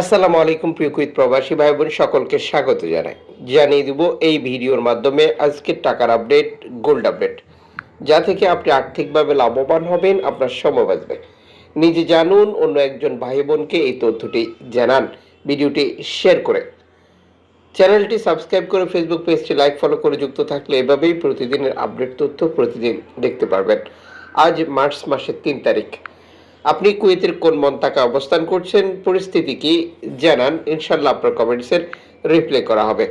আসসালামু আলাইকুম প্রিয় কুইত প্রবাসী ভাই বোন সকলকে স্বাগত জানাই। জানিয়ে দিব এই ভিডিওর মাধ্যমে আজকের টাকার আপডেট গোল্ড আপডেট যা থেকে আপনি আর্থিকভাবে লাভবান হবেন, আপনার সময় বাঁচবে। নিজে জানুন, অন্য একজন ভাই বোনকে এই তথ্যটি জানান। ভিডিওটি শেয়ার করে। চ্যানেলটি সাবস্ক্রাইব করে ফেসবুক পেজটি লাইক ফলো করে যুক্ত থাকলে এভাবেই প্রতিদিনের আপডেট তথ্য প্রতিদিন দেখতে পারবেন। আজ মার্চ মাসের তিন তারিখ। আপনি কুয়েতের কোন মন্তাকে অবস্থান করছেন, পরিস্থিতি কি জানান ইনশাল্লাহ আপনার কমেন্টসের রিপ্লে করা হবে।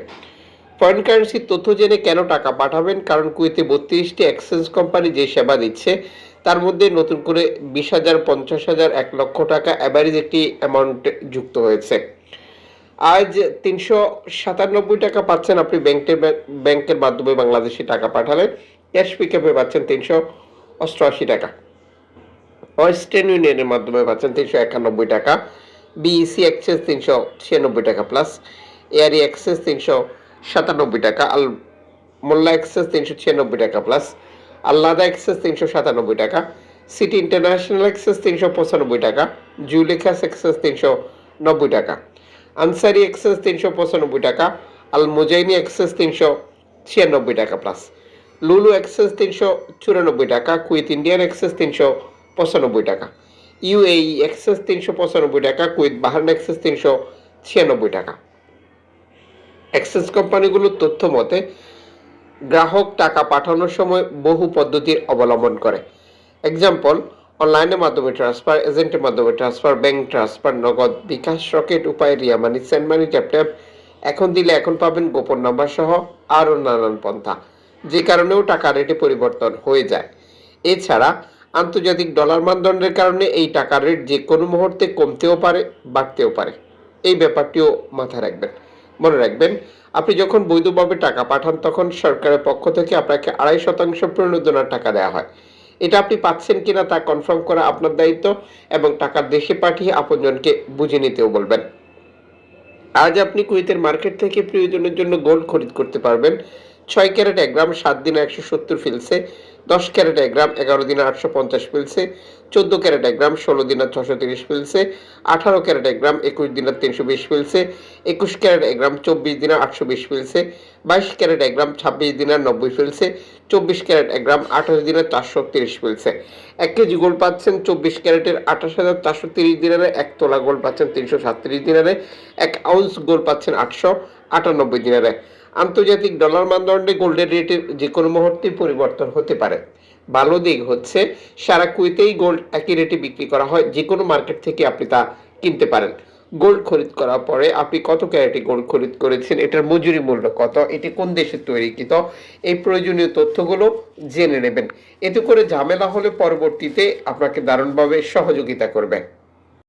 ফরেন কারেন্সির তথ্য জেনে কেন টাকা পাঠাবেন? কারণ কুয়েতে বত্রিশটি এক্সচেঞ্জ কোম্পানি যে সেবা দিচ্ছে, তার মধ্যে নতুন করে বিশ হাজার, পঞ্চাশ হাজার, এক লক্ষ টাকা অ্যাভারেজ একটি অ্যামাউন্ট যুক্ত হয়েছে। আজ তিনশো সাতানব্বই টাকা পাচ্ছেন আপনি ব্যাংকের ব্যাংকের মাধ্যমে বাংলাদেশে টাকা পাঠালে ক্যাশ পিকআপে পাচ্ছেন তিনশো অষ্টআশি টাকা। ওয়েস্টার্ন ইউনিয়নের মাধ্যমে পাচ্ছেন তিনশো একানব্বই টাকা বিইসি এক্সেস তিনশো ছিয়ানব্বই টাকা প্লাস এয়ারি এক্সেস তিনশো সাতানব্বই টাকা আল মোল্লা এক্সেস তিনশো ছিয়ানব্বই টাকা প্লাস আল্লাদা এক্সেস তিনশো সাতানব্বই টাকা সিটি ইন্টারন্যাশনাল এক্সেস তিনশো পঁচানব্বই টাকা জুলেখাস এক্সেস তিনশো নব্বই টাকা আনসারি এক্সেস তিনশো পঁচানব্বই টাকা আল মুজাইনি এক্সেস তিনশো ছিয়ানব্বই টাকা প্লাস লুলু এক্সেস তিনশো চুরানব্বই টাকা কুইথ ইন্ডিয়ান এক্সেস তিনশো পঁচানব্বই টাকা। ইউএই এক্সেস তিনশো পঁচানব্বই টাকা কুইথ বাহারান এক্সেস তিনশো ছিয়ানব্বই টাকা। এক্সেস কোম্পানিগুলোর তথ্য মতে, গ্রাহক টাকা পাঠানোর সময় বহু পদ্ধতির অবলম্বন করে। এক্সাম্পল অনলাইনের মাধ্যমে ট্রান্সফার এজেন্টের মাধ্যমে transfer bank transfer Nagad bKash Rocket Upay, Ria Money send money tap tap এখন দিলে এখন পাবেন গোপন নাম্বার সহ আরও নানান পন্থা, যে কারণেও টাকা রেটে পরিবর্তন হয়ে যায়। এছাড়া আন্তর্জাতিক ডলার মানদণ্ডের কারণে এই টাকার রেট যে কোনো মুহূর্তে কমতেও পারে, বাড়তেও পারে। এই ব্যাপারটিও মাথায় রাখবেন। মনে রাখবেন, আপনি যখন বৈধভাবে টাকা পাঠান, তখন সরকারের পক্ষ থেকে আপনাকে আড়াই শতাংশ প্রণোদনার টাকা দেওয়া হয়। এটা আপনি পাচ্ছেন কিনা তা কনফার্ম করা আপনার দায়িত্ব এবং টাকা দেশে পাঠিয়ে আপনজনকে বুঝে নিতেও বলবেন। আজ আপনি কুয়েতের মার্কেট থেকে প্রয়োজনের জন্য গোল্ড খরিদ করতে পারবেন। ছয় ক্যারেট এক গ্রাম, সাত দিন একশো সত্তর ফিলসে দশ ক্যারেট এক গ্রাম এগারো দিনে আটশো পঞ্চাশ ফিলসে চোদ্দ ক্যারেট এক গ্রাম ষোলো দিনে ছশো তিরিশ ফিলসে আঠারো ক্যারেট এক গ্রাম একুশ দিনে তিনশো বিশ ফিলসে একুশ ক্যারেট এক গ্রাম চব্বিশ দিনে আটশো বিশ ফিলসে বাইশ ক্যারেট এক গ্রাম ছাব্বিশ দিনে নব্বই ফিলসে চব্বিশ ক্যারেট এক গ্রাম আঠাশ দিনে চারশো তিরিশ ফিলসে এক কেজি গোল্ড পাচ্ছেন চব্বিশ ক্যারেটের আঠাশ হাজার চারশো তিরিশ দিনারে, এক তোলা গোল্ড পাচ্ছেন তিনশো সাতত্রিশ দিনারে, এক আউন্স গোল্ড পাচ্ছেন আটশো আটানব্বই দিনারে। আন্তর্জাতিক ডলার মানদণ্ডে গোল্ডের রেটের যে কোনো মুহূর্তে পরিবর্তন হতে পারে। ভালো দিক হচ্ছে, সারা কুইতেই গোল্ড একই রেটে বিক্রি করা হয় যে কোনো মার্কেট থেকে আপনি তা কিনতে পারেন। গোল্ড খরিদ করার পরে আপনি কত ক্যারেটে গোল্ড খরিদ করেছেন, এটার মজুরি মূল্য কত, এটি কোন দেশে তৈরিকৃত, এই প্রয়োজনীয় তথ্যগুলো জেনে নেবেন। এতে করে ঝামেলা হলে পরবর্তীতে আপনাকে দারুণভাবে সহযোগিতা করবে।